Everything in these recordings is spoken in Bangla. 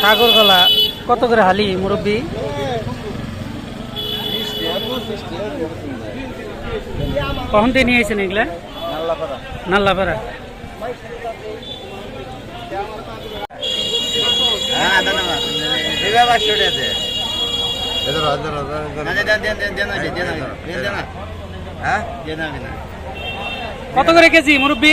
সাগর গলা কত করে হালি মুরব্বী? কখন দিয়ে নিয়ে আসেন এগুলা? নাল্লাপাড়া। কত করে কেজি মুরব্বী?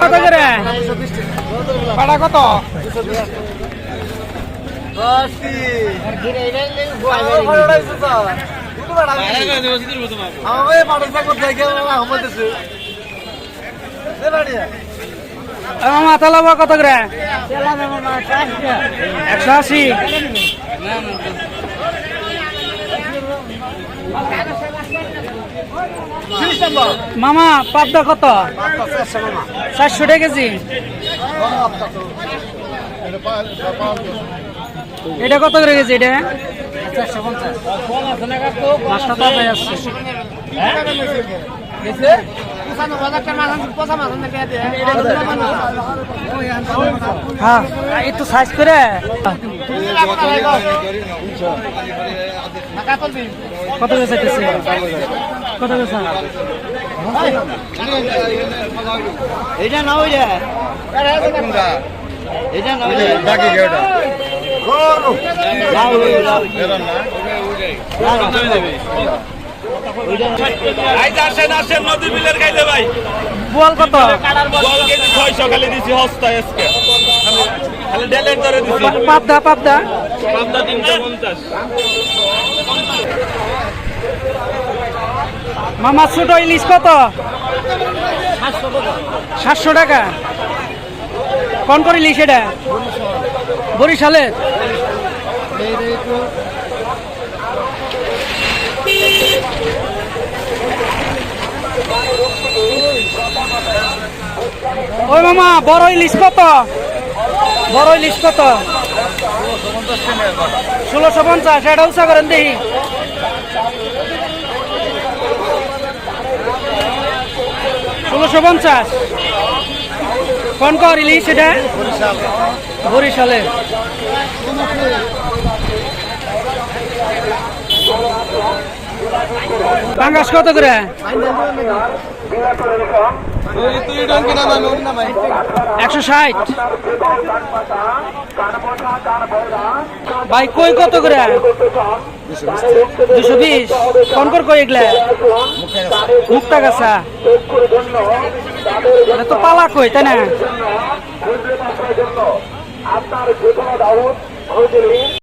কত করে? ভাড়া কত? মামা তালাবা কত করে? একশো আশি। মামা পাবদা কত? চারশো টাকা কেজি। এটা কত করে কেজি এটা? মাছটা তাড়াতাড়ি আসছে হ্যাঁ একটু সাইজ করে। কত বেসা কত বেসা এটা না ওই এটা না ওই বাকি গেটা না। ওই না। ওই না আসেন আসেন নদী বিলের খাইতে ভাই। বোয়াল কত? বল কেজি ছয়শো খালি দিছি হস্তা আজকে। খালি ডেলের ধরে দিছি। পাবদা পাবদা। পাবদা তিনশো পঞ্চাশ। মামা ছোট ইলিশ কত? সাতশো টাকা। কোন করে ইলিশ এটা? বরিশালের। ওই মামা, বড় ইলিশ কত? বড় ইলিশ কত? ষোলোশো পঞ্চাশ, এটা উৎসাহ করেন দেখি। ষোলোশো পঞ্চাশ। কোন কর ইলিশ এটা? বরিশালে। বাঙ্গাস কত করে? একশো ষাট। ভাই, কই কত করে? দুশো বিশ। কোন কর মুক্তা গাছা। তো পালা কই, তাই না?